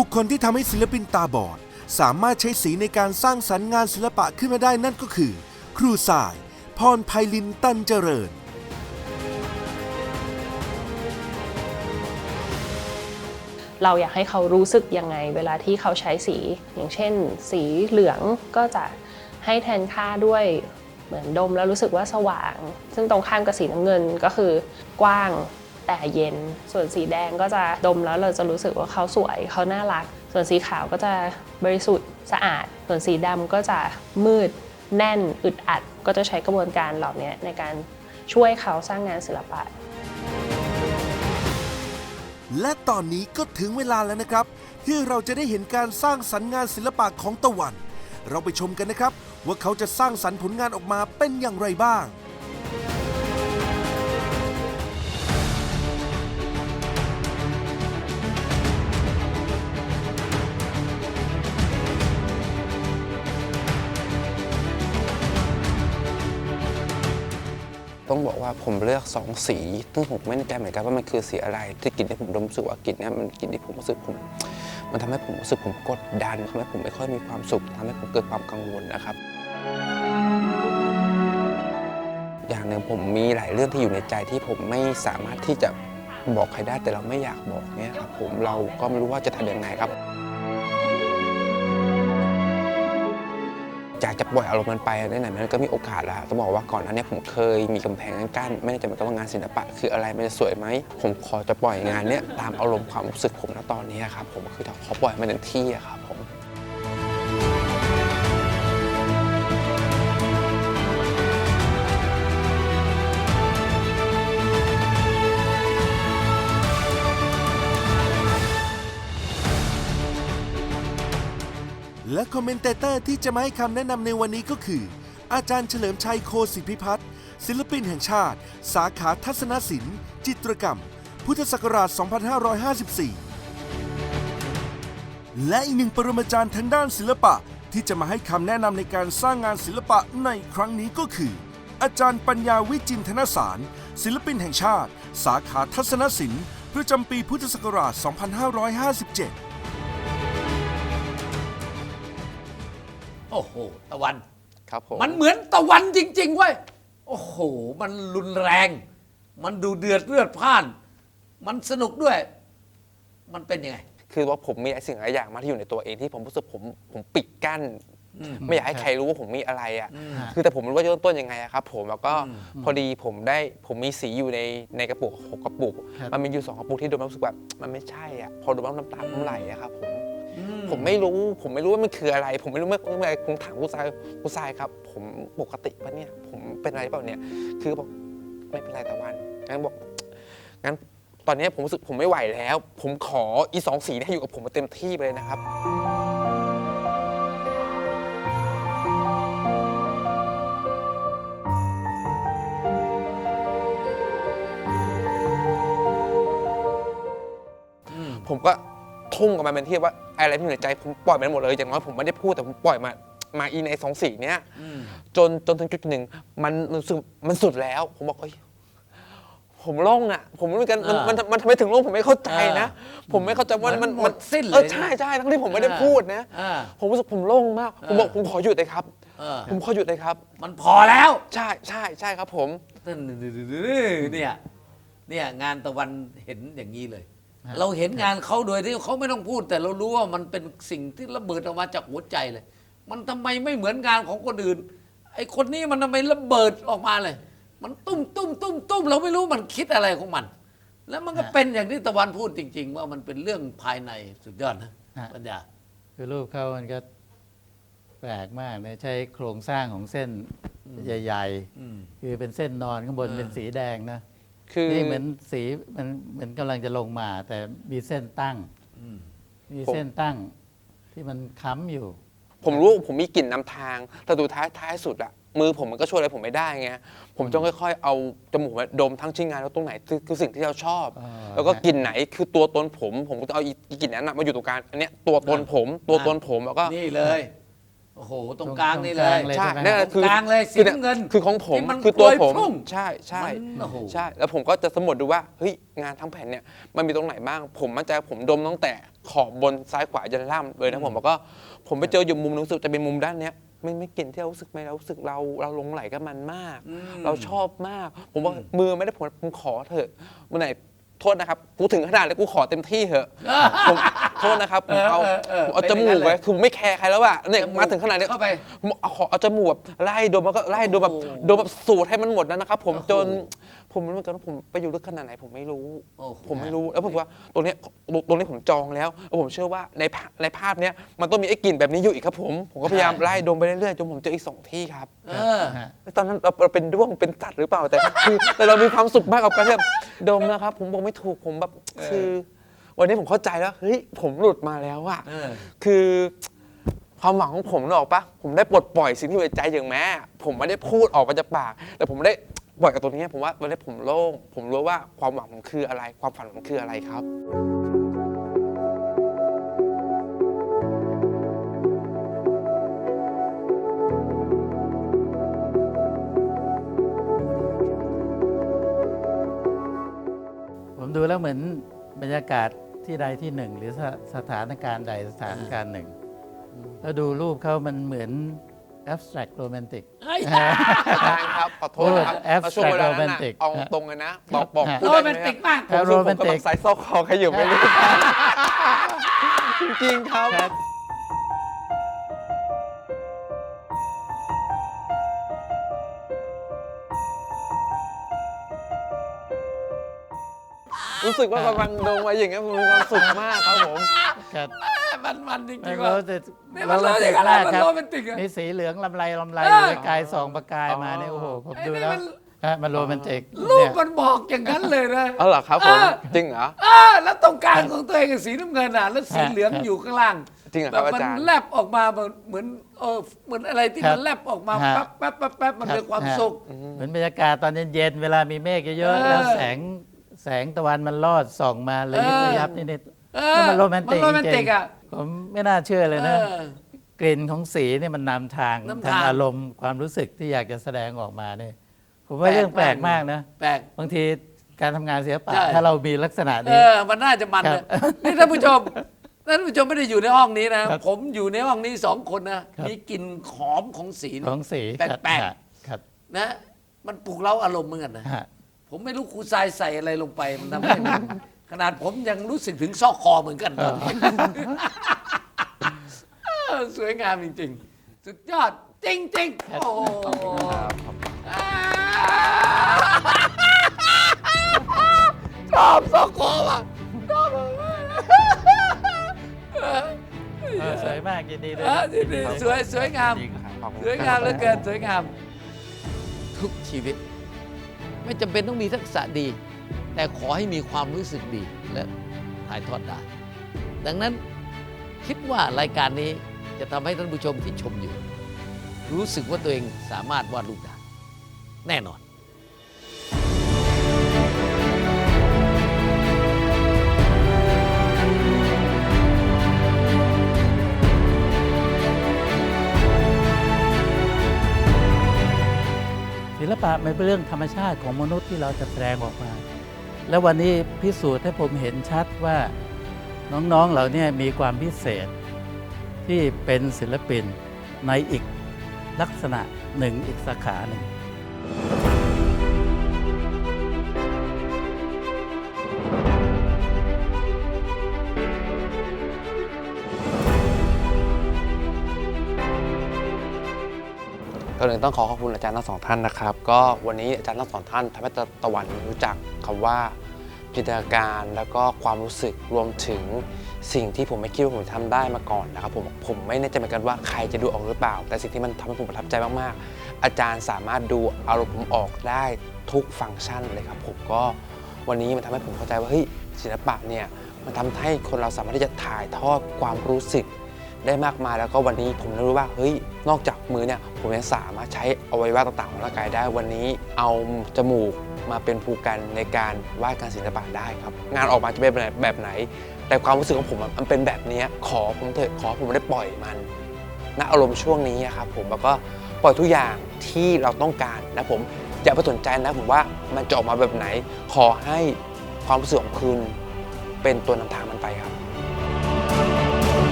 บุคคลที่ทำให้ศิลปินตาบอด สามารถใช้สีในการสร้างสรรค์งานศิลปะขึ้นมาได้นั่นก็คือ ครูสาย พรไพลินตันเจริญ เราอยากให้เขารู้สึกยังไง เวลาที่เขาใช้สี อย่างเช่น สีเหลืองก็จะให้แทนค่าด้วยเหมือนดมแล้วรู้สึกว่าสว่าง ซึ่งตรงข้ามกับสีน้ำเงินก็คือกว้าง แต่เย็น ส่วนสีแดงก็จะดมแล้วเราจะรู้สึกว่าเขาสวยเขาน่ารัก ส่วนสีขาวก็จะบริสุทธิ์สะอาด ส่วนสีดำก็จะมืด แน่นอึดอัด ก็จะใช้กระบวนการเหล่านี้ในการช่วยเขาสร้างงานศิลปะ และตอนนี้ก็ถึงเวลาแล้วนะครับ ที่เราจะได้เห็นการสร้างสรรค์งานศิลปะของตะวัน เราไปชมกันนะครับ ว่าเขาจะสร้างสรรค์ผลงานออกมาเป็นอย่างไรบ้าง ผมเลือกสองสีซึ่งผมไม่แน่ใจเหมือนกันว่ามันคือสีอะไร ที่กลิ่นที่ผมดมรู้สึกว่ากลิ่นนี้มันกลิ่นที่ผมรู้สึกผม มันทำให้ผมรู้สึกผมกดดันทำให้ผมไม่ค่อยมีความสุขทำให้ผมเกิดความกังวลนะครับ อย่างหนึ่งผมมีหลายเรื่องที่อยู่ในใจที่ผมไม่สามารถที่จะบอกใครได้แต่เราไม่อยากบอกเนี่ยครับผมเราก็ไม่รู้ว่าจะทำยังไงครับ อยากจะปล่อยอารมณ์มันไปไหนๆมันก็มีโอกาสแล้วต้องบอกว่าก่อนหน้านี้ผมเคยมีกำแพงกั้นไม่ได้จะหมือนกันว่างานศิลปะ คืออะไรมันจะสวยไหมผมขอจะปล่อยงานเนี้ยตามอารมณ์ความรู้สึกผมณตอนนี้ครับผมคือขอปล่อยมันเต็มที่อะครับผม คอมเมนเตเตอร์ที่จะมาให้คำแนะนำในวันนี้ก็คือ อาจารย์เฉลิมชัยโคสิทธิพิพัฒน์ศิลปินแห่งชาติ สาขาทัศนศิลป์ จิตรกรรม พุทธศักราช 2554 และอีกหนึ่งปรมาจารย์ทางด้านศิลปะที่จะมาให้คำแนะนำในการสร้างงานศิลปะในครั้งนี้ก็คือ อาจารย์ปัญญาวิจินทนสาร ศิลปินแห่งชาติ สาขาทัศนศิลป์ประจำปีพุทธศักราช 2557 โอ้โห ตะวัน ครับผม มันเหมือนตะวันจริง ๆ เว้ย โอ้โห มันรุนแรง มันดูเดือดเลือดพล่าน มันสนุกด้วย มันเป็นยังไง คือว่าผมมีสิ่งหลายอย่างมากที่อยู่ในตัวเองที่ผมรู้สึกผมผมปิดกั้นไม่อยากให้ใครรู้ว่าผมมีอะไรอะคือแต่ผมไม่รู้ว่าจะเริ่มต้นยังไงอะครับผมแล้วก็พอดีผมได้ผมมีสีอยู่ในในกระปุกหกกระปุกมันมีอยู่สองกระปุกที่ดมแล้วรู้สึกแบบมันไม่ใช่อะพอดมแล้วน้ำตาผมไหลอะครับผม ผมไม่รู้ ผมไม่รู้ว่ามันคืออะไร ผมไม่รู้เมื่อเมื่อผมถามผู้ชายผู้ชายครับ ผมปกติปะเนี่ย ผมเป็นอะไรเปล่าเนี่ย คือบอกไม่เป็นไรตะวันงั้นบอกงั้นตอนนี้ผมรู้สึกผมไม่ไหวแล้ว ผมขออีสองสีเนี่ยอยู่กับผมมาเต็มที่ไปเลยนะครับผมก็ทุ่มกับมันเป็นที่ว่า อะไรที่อยู่ในใจผมปล่อยมันหมดเลยอย่างน้อยผมไม่ได้พูดแต่ผมปล่อยมามาอีในสองสีเนี้ยจนจนถึงจุดหนึ่งมันรู้สึกมันสุดแล้ว ผมบอกเฮ้ยผมโล่งอะ ผมไม่รู้กันมันมันมันทำไมถึงโล่งผมไม่เข้าใจนะ ผมไม่เข้าใจว่าเหมืมัอนนหมดสิ้นเลยเออใช่ใช่ทั้งที่ผมไม่ได้พูดนะอ่าผมรู้สึกผมโล่งมาก ผมบอกอ่าผมขอหยุดเลยครับเออผมขอหยุดเลยครับ มันพอแล้ว ใช่ใช่ใช่ครับ ผมเนี่ยเนี่ยงานตะวันเห็นอย่างนี้เลย เราเห็นงานเขาโดยที่เขาไม่ต้องพูด แต่เรารู้ว่ามันเป็นสิ่งที่ระเบิดออกมาจากหัวใจเลย มันทำไมไม่เหมือนงานของคนอื่น ไอ้คนนี้มันทำไมระเบิดออกมาเลย มันตุ้มตุ้มตุ้มตุ้มเราไม่รู้มันคิดอะไรของมัน แล้วมันก็เป็นอย่างที่ตะวันพูดจริง ๆ ว่ามันเป็นเรื่องภายในสุดยอดนะฮะปัญญาคือรูปเขามันก็แปลกมากเลยใช้โครงสร้างของเส้นใหญ่อืมๆคือเป็นเส้นนอนข้างบนอ่าเป็นสีแดงนะ คือนี่เหมือนสีมันเหมือนกำลังจะลงมา แต่มีเส้นตั้งอืมมีเส้นตั้งที่มันค้ำอยู่ ผมรู้ว่าผมมีกลิ่นนำทางแต่ดูท้ายท้ายสุดอะมือผมมันก็ช่วยอะไรผมไม่ได้ไงผมต้องค่อยๆ เอาจมูกมาดมทั้งชิ้นงานแล้วตรงไหนคือคือสิ่งที่เราชอบอ่าแล้วก็กลิ่นไหนคือตัวตนผม ผมก็จะเอาอีกกลิ่นนั้นน่ะมาอยู่ตรงกลางอันเนี้ยตัวตนผม ตัวตนผมแล้วก็นี่เลย โโอ้โห ตรงกลางนี่เลตรงกยลางเลย ใช่ใช่ไหม นั่นแหละคือตรงกลางเลยสีคือนี่น้ำเงินคือของผมที่มันคือตัวโปรยผมพุ่งใช่ใช่มันโอ้โห ใช่ แล้วผมก็จะสำรวจดูว่าเฮ้ยงานทั้งแผ่นเนี่ยมันมีตรงไหนบ้าง ผมมั่นใจว่าผมดมตั้งแต่ขอบบนซ้ายขวาจนล่างเลยนะผมแล้วก็ผมไปเจออยู่มุมหนึงรู้สึกจะเป็นมุมด้านเนี้ยไม่ไม่กลิ่นที่เรารู้สึกไหมเรารู้สึกเราเราหลงไหลกับมันมาก เราชอบมาก ผมว่ามือไม่ได้ผลผมขอเถอะเมื่อไหร่โทษนะครับกูถึงขนาดเลยกูขอเต็มที่เถอะผม โทษนะครับผมเอาเออเออเออผมเอาเป็นจอย่างมูนั้กนเลยไว้คือผมไม่แคร์ใครแล้วอะเนี่ยจมูกมาถึงขนาดเนี้ยเข้าไปผมเอาขอเอาจมูกแบบไล่ดมแล้วก็ไล่ดมแบบดมแบบสูดให้มันหมดแล้วนะครับผมโอ้โหจนผมไม่รู้เหมือนกันว่าผมไปอยู่ลึกขนาดไหนผมไม่รู้ โอ้โห ผมไม่รู้แล้วผมว่าตรงเนี้ยตรงนี้ผมจองแล้วแล้วผมเชื่อว่าในภาพในภาพเนี้ยมันต้องมีไอ้กลิ่นแบบนี้อยู่อีกครับผมผมก็พยายามไล่ดมไปเรื่อยๆจนผมเจออีกสองที่ครับ เออ ฮะ ตอนนั้นเราเราเป็นด้วงเป็นสัตว์หรือเปล่าแต่ คือแต่เรามีความสุขมากกับการที่แบบดมนะครับ ผมบอกไม่ถูกผมแบบคือ วันนี้ผมเข้าใจแล้วเฮ้ยผมหลุดมาแล้วอะเออ คือความหวังของผมนึกออกปะผมได้ปลดปล่อยสิ่งที่อยู่ในใจอย่างแม้ผมไม่ได้พูดออกมาจากปาก แต่ผมได้ปล่อยกับตัวนี้ผมว่าวันนี้ผมโล่งผมรู้ว่าความหวังผมคืออะไร ความฝันผมคืออะไรครับ ผมดูแล้วเหมือน บรรยากาศที่ใดที่หนึ่ง หรือสสถานการณ์ใดสถานการณ์หนึ่ง แล้วดูรูปเขามันเหมือน abstract romantic อาจารย์ครับขอโทษนะครับโอ้ abstract มาช่วงเวลานั้นน่ะ romantic เอาตรงเลยนะ บอกบอกฮะพูดโรได้แมไหมนติกครับมากผมรู้สึกผมกำลัง romantic ใส่ซอกคอใครอยู่ไม่รู้จริงๆครับ ครับ รู้สึกว่ากำลังดมมาอย่างเงี้ยผมมีความสุขมากครับผม ครับมันมันจริไม่งๆว่ารู้แต่นี่มันโรแมนติกอะไรมันโรแมนติกอะมีสีเหลืองลำไรลำไรเอออยู่ไกลๆส่องประกายมาเนี่ยโอ้โหผมไอ้ดูนี่แล้วมัน ฮะมันโรแมนติกรูปเนี่ยมันบอกอย่างนั้นเลยนะ เอาเหรอครับผมเออ จริงเหรอ เออแล้วตรงกลางของตัวเองกับสีน้ำเงินอะแล้วสีฮะเหลืองอยู่ข้างล่างจริงเหรอคแบรับบอามันจารย์ แลบออกมาเหมือนเหมือนเออเหมือนอะไรที่ครับมันแลบออกมาฮะแป๊บแป๊บแป๊บแป๊บมันเป็นความฮะสุข เหมือนบรรยากาศตอนเย็นๆเวลามีเมฆเยอะเออๆแล้วแสง แสงตะวันมันลอดส่องมาเลยยิบเออระยับนิดเอๆอนี่มันโรแมนติกมันโรแมนจติริกงอะๆผมไม่น่าเชื่อเลยนะเออกลิ่นของสีเนี่ยมันนำทางนำทางทางอารมณ์ความรู้สึกที่อยากจะแสดงออกมาเนี่ยผมว่าแปลกเรื่องแปลกมากมากนะแปลกบางทีการทำงานศิลปะใช่ถ้าเรามีลักษณะเอนี้อมันน่าจะมันครันะบนี่ท่านผู้ชมท่านผู้ชมไม่ได้อยู่ในห้องนี้นะครับผมอยู่ในห้องนี้สองคนนะครับมีกลิ่นหอมของสีของสีแปลกๆครับครับนะมันปลุกเร้าอารมณ์เหมือนกันนะฮะ ผมไม่รู้ครูทรายใส่อะไรลงไปมันทำให้มันขนาดผมยังรู้สึกถึงซอกคอเหมือนกันตอนนี้ เออสวยงามจริงๆ สุดยอด จริงๆ โอ้โหอ่าชอบซอกคอว่ะชอบมากเออเออสวยมากยินดีด้วยเออดีๆสวยสวยงามจริงครับขอบคุณ สวยงามเหลือเกินสวยงาม ทุกชีวิต ไม่จำเป็นต้องมีทักษะดี แต่ขอให้มีความรู้สึกดีและถ่ายทอดได้ ดังนั้นคิดว่ารายการนี้จะทำให้ท่านผู้ชมที่ชมอยู่ รู้สึกว่าตัวเองสามารถวาดรูปได้แน่นอน ศิลปะมันเป็นเรื่องธรรมชาติของมนุษย์ที่เราจะแสดงออกมา แล้ววันนี้พิสูจน์ให้ผมเห็นชัดว่าน้องๆเราเนี่ยมีความพิเศษ ที่เป็นศิลปินในอีกลักษณะหนึ่งอีกสาขาหนึ่ง ก็เลยต้องขอขอบคุณอาจารย์ทั้งสองท่านนะครับ ก็วันนี้อาจารย์ทั้งสองท่านทำให้ตะวันรู้จักคำว่าจินตนาการแล้วก็ความรู้สึกรวมถึงสิ่งที่ผมไม่คิดว่าผมจะทำได้มาก่อนนะครับผมผมไม่แน่ใจเหมือนกันว่าใครจะดูออกหรือเปล่า แต่สิ่งที่มันทำให้ผมประทับใจมากๆ อาจารย์สามารถดูอารมณ์ผมออกได้ทุกฟังก์ชันเลยครับผมก็วันนี้มันทำให้ผมเข้าใจว่าเฮ้ยศิลปะเนี่ยมันทำให้คนเราสามารถที่จะถ่ายทอดความรู้สึก ได้มากมายแล้วก็วันนี้ผมได้รู้ว่าเฮ้ยนอกจากมือเนี่ยผมยังสามารถใช้อวัยวะต่างๆของร่างกายได้วันนี้ เอาจมูกมาเป็นภูกันในการวาดการศิลปะได้ครับ งานออกมาจะเป็นแบบไหน แต่ความรู้สึกของผมมันเป็นแบบนี้ขอผมเถอะขอผมได้ปล่อยมันณอารมณ์ช่วงนี้ครับผมแล้วก็ปล่อยทุกอย่างที่เราต้องการนะผมอย่าไปสนใจนะผมว่ามันจะออกมาแบบไหน ขอให้ความรู้สึกของคุณเป็นตัวนำทางมันไปครับ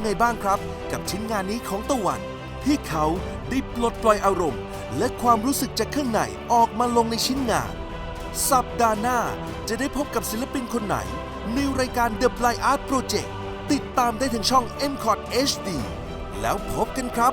ยังไงบ้างครับ กับชิ้นงานนี้ของตะวัน ที่เขาได้ปลดปล่อยอารมณ์ และความรู้สึกจากข้างในออกมาลงในชิ้นงาน สัปดาห์หน้าจะได้พบกับศิลปินคนไหน ในรายการ The Blind Art Project ติดตามได้ทางช่อง m c o t HD แล้วพบกันครับ